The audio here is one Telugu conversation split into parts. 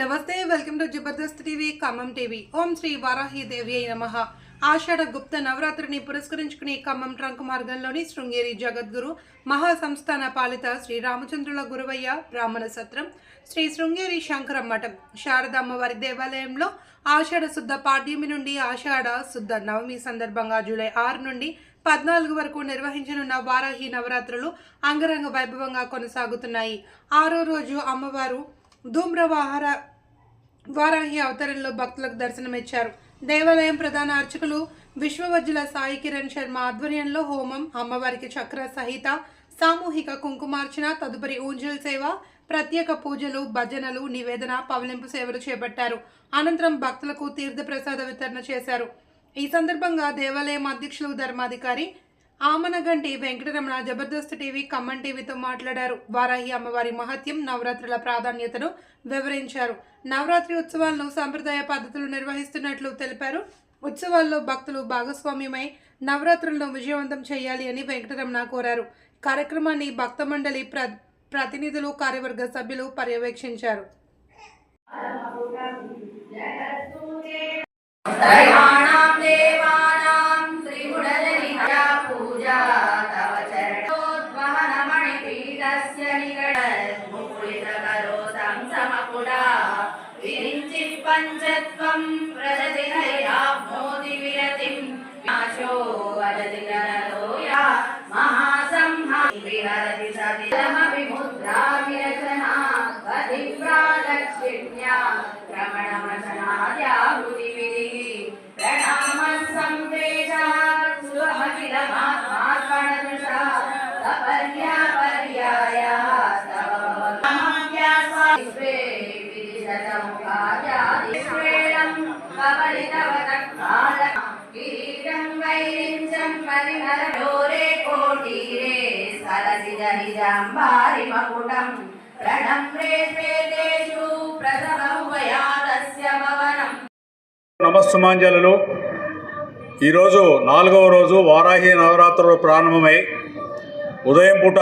నమస్తే welcome to Jabardasth TV Khammam TV. ఓం శ్రీ వారాహి దేవి అయి నమ. ఆషాఢ గుప్త నవరాత్రిని పురస్కరించుకుని ఖమ్మం ట్రంక్ మార్గంలోని శృంగేరి జగద్గురు మహాసంస్థాన పాలిత శ్రీ రామచంద్రుల గురువయ్య బ్రాహ్మణ సత్రం శ్రీ శృంగేరి శంకరం మఠం శారదమ్మవారి దేవాలయంలో ఆషాఢ శుద్ధ పాడ్యమి నుండి ఆషాఢ శుద్ధ నవమి సందర్భంగా జూలై ఆరు నుండి పద్నాలుగు వరకు నిర్వహించనున్న వారాహి నవరాత్రులు అంగరంగ వైభవంగా కొనసాగుతున్నాయి. ఆరో రోజు అమ్మవారు ధూమ్రవాహార వారాహి అవతారంలో భక్తులకు దర్శనమిచ్చారు. దేవాలయం ప్రధాన అర్చకులు విశ్వవజ్జుల సాయి కిరణ్ శర్మ ఆధ్వర్యంలో హోమం అమ్మవారికి చక్ర సహిత సామూహిక కుంకుమార్చన తదుపరి ఊంజల్ సేవ ప్రత్యేక పూజలు భజనలు నివేదన పవలింపు సేవలు చేపట్టారు. అనంతరం భక్తులకు తీర్థ ప్రసాద వితరణ చేశారు. ఈ సందర్భంగా దేవాలయం అధ్యక్షులు ధర్మాధికారి ఆమనగంటి వెంకటరమణ జబర్దస్త్ టీవీ ఖమ్మం టీవీతో మాట్లాడారు. వారాహి అమ్మవారి మహత్యం నవరాత్రుల ప్రాధాన్యతను వివరించారు. నవరాత్రి ఉత్సవాలను సాంప్రదాయ పద్ధతులు నిర్వహిస్తున్నట్లు తెలిపారు. ఉత్సవాల్లో భక్తులు భాగస్వామ్యమై నవరాత్రులను విజయవంతం చేయాలి అని వెంకటరమణ కోరారు. కార్యక్రమాన్ని భక్త మండలి ప్ర ప్రతినిధులు కార్యవర్గ సభ్యులు పర్యవేక్షించారు. తస్య ప్రజ నిజాంబారి ఈరోజు నాలుగవ రోజు వారాహి నవరాత్రులు ప్రారంభమై ఉదయం పూట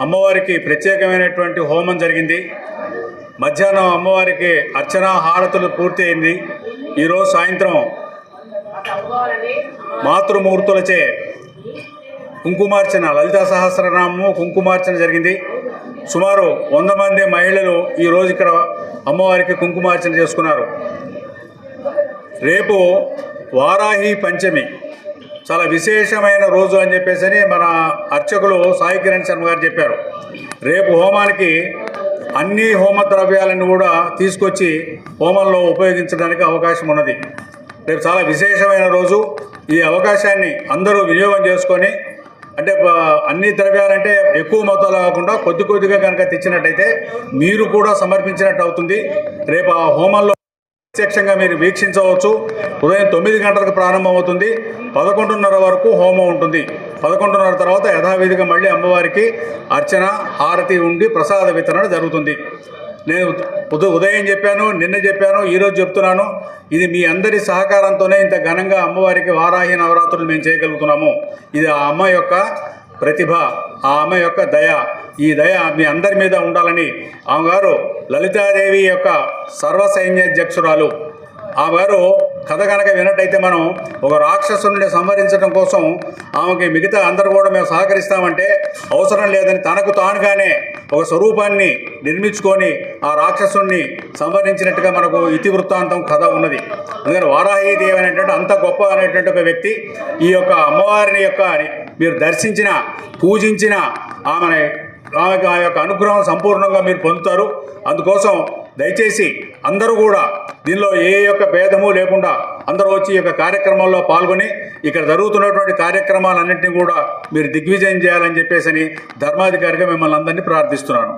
అమ్మవారికి ప్రత్యేకమైనటువంటి హోమం జరిగింది. మధ్యాహ్నం అమ్మవారికి అర్చన హారతులు పూర్తయింది. ఈరోజు సాయంత్రం మాతృమూర్తులచే కుంకుమార్చన లలితా సహస్రనామము కుంకుమార్చన జరిగింది. సుమారు వంద మంది మహిళలు ఈరోజు ఇక్కడ అమ్మవారికి కుంకుమార్చన చేసుకున్నారు. రేపు వారాహి పంచమి. చాలా విశేషమైన రోజు అని చెప్పేసి మన అర్చకులు సాయి కిరణ్ శర్మ గారు చెప్పారు. రేపు హోమానికి అన్ని హోమ ద్రవ్యాలను కూడా తీసుకొచ్చి హోమంలో ఉపయోగించడానికి అవకాశం ఉన్నది. రేపు చాలా విశేషమైన రోజు. ఈ అవకాశాన్ని అందరూ వినియోగం చేసుకొని అంటే అన్ని ద్రవ్యాలంటే ఎక్కువ మొత్తంలో కాకుండా కొద్ది కొద్దిగా కనుక తెచ్చినట్టయితే మీరు కూడా సమర్పించినట్టు అవుతుంది. రేపు ఆ హోమంలో ప్రత్యక్షంగా మీరు వీక్షించవచ్చు. ఉదయం తొమ్మిది గంటలకు ప్రారంభమవుతుంది. పదకొండున్నర వరకు హోమం ఉంటుంది. పదకొండున్నర తర్వాత యథావిధిగా మళ్ళీ అమ్మవారికి అర్చన హారతి ఉండి ప్రసాద వితరణ జరుగుతుంది. నేను ఉద- ఉదయం చెప్పాను నిన్న చెప్పాను ఈరోజు చెప్తున్నాను. ఇది మీ అందరి సహకారంతోనే ఇంత ఘనంగా అమ్మవారికి వారాహి నవరాత్రులు మేము చేయగలుగుతున్నాము. ఇది ఆ అమ్మ యొక్క ప్రతిభ ఆ అమ్మ యొక్క దయ. ఈ దయ మీ అందరి మీద ఉండాలని ఆమె గారు లలితాదేవి యొక్క సర్వ సైన్యాధ్యక్షురాలు. ఆమె గారు కథ కనుక విన్నట్టయితే మనం ఒక రాక్షసుని సంహరించడం కోసం ఆమెకి మిగతా అందరూ కూడా మేము సహకరిస్తామంటే అవసరం లేదని తనకు తానుగానే ఒక స్వరూపాన్ని నిర్మించుకొని ఆ రాక్షసుని సంహరించినట్టుగా మనకు ఇతివృత్తాంతం కథ ఉన్నది. అందుకని వారాహి దేవి అనేటువంటి అంత గొప్ప అనేటువంటి ఒక వ్యక్తి ఈ యొక్క అమ్మవారిని యొక్క మీరు దర్శించిన పూజించిన ఆమె ఆమెకు ఆ యొక్క అనుగ్రహం సంపూర్ణంగా మీరు పొందుతారు. అందుకోసం దయచేసి అందరూ కూడా దీనిలో ఏ యొక్క భేదము లేకుండా అందరూ వచ్చి ఈ యొక్క కార్యక్రమంలో పాల్గొని ఇక్కడ జరుగుతున్నటువంటి కార్యక్రమాలన్నింటినీ కూడా మీరు దిగ్విజయం చేయాలని చెప్పేసి ధర్మాధికారిగా మిమ్మల్ని అందరినీ ప్రార్థిస్తున్నాను.